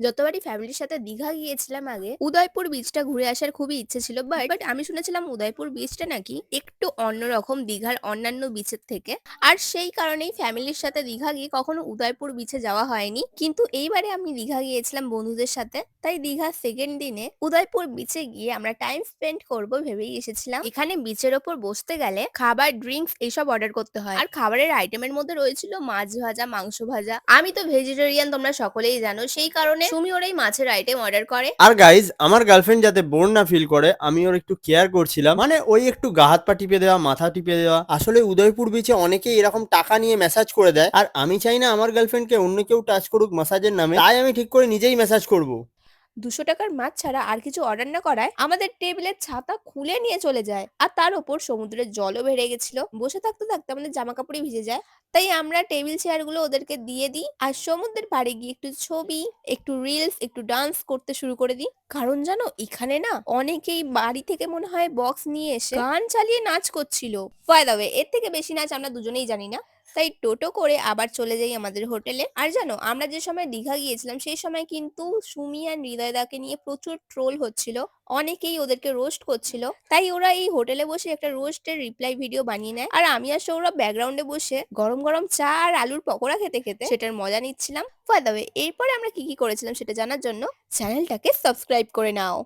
যতবারই ফ্যামিলির সাথে দীঘা গিয়েছিলাম আগে, উদয়পুর বিচটা ঘুরে আসার খুবই ইচ্ছে ছিল বাট বাট আমি শুনেছিলাম উদয়পুর বিচটা নাকি একটু অন্যরকম দীঘার অন্যান্য বিচের থেকে। আর সেই কারণেই ফ্যামিলির সাথে দীঘা গিয়ে কখনো উদয়পুর বিচে যাওয়া হয়নি। কিন্তু এইবারে আমি দীঘা গিয়েছিলাম বন্ধুদের সাথে, তাই দীঘার সেকেন্ড দিনে উদয়পুর বিচে গিয়ে আমরা টাইম স্পেন্ড করব ভেবেই এসেছিলাম। এখানে বিচের ওপর বসতে গেলে খাবার ড্রিঙ্কস এইসব অর্ডার করতে হয়। আর খাবারের আইটেমের মধ্যে রয়েছিল মাছ ভাজা, মাংস ভাজা। আমি তো ভেজিটেরিয়ান তোমরা সকলেই জানো। সেই কারণে সুমি ওর এই মাছের আইটেম অর্ডার করে। আর গাইজ আমার গার্লফ্রেন্ড যাতে বোর না ফিল করে আমি ওর একটু কেয়ার করছিলাম। মানে ওই একটু গা হাত পা টিপে দেওয়া মাথা টিপে দেওয়া। আসলে উদয়পুর বিচে অনেকেই এরকম টাকা নিয়ে ম্যাসাজ করে দেয়। আর আমি চাই না আমার গার্লফ্রেন্ডকে অন্য কেউ টাচ করুক মাসাজের নামে। তাই আমি ঠিক করে নিজেই ম্যাসাজ করব। দুশো টাকার মাছ ছাড়া আর কিছু অর্ডার না করায় আমাদের টেবিলের ছাতা খুলে নিয়ে চলে যায়। আর তার ওপর সমুদ্রের জলও বেড়ে গেছিল। বসে থাকতে থাকতে আমাদের জামা কাপড়ই ভিজে যায়। তাই আমরা টেবিল চেয়ারগুলো ওদেরকে দিয়ে দিই। আর সমুদ্রের পাড়ে গিয়ে একটু ছবি, একটু রিলস একটু ডান্স করতে শুরু করে দিই। কারণ জানো, এখানে না অনেকেই বাড়ি থেকে মনে হয় বক্স নিয়ে এসে গান চালিয়ে নাচ করছিল। ফায়দা এর থেকে বেশি নাচ আমরা দুজনেই জানি না। তাই টোটো করে আবার চলে যাই আমাদের হোটেলে। আর জানো, আমরা যে সময় দীঘা গিয়েছিলাম, সেই সময় কিন্তু সুমি আর হৃদয়দাকে নিয়ে প্রচুর ট্রোল হচ্ছিল। অনেকেই ওদেরকে রোস্ট করছিল। তাই ওরা এই হোটেলে বসে একটা রোস্টের রিপ্লাই ভিডিও বানিয়ে নেয়। আর আমি আর সৌরভ ব্যাকগ্রাউন্ডে বসে গরম গরম চা আর আলুর পকোড়া খেতে খেতে সেটার মজা নিচ্ছিলাম। ফায়দা এরপরে আমরা কি কি করেছিলাম সেটা জানার জন্য চ্যানেলটাকে সাবস্ক্রাইব করে নাও।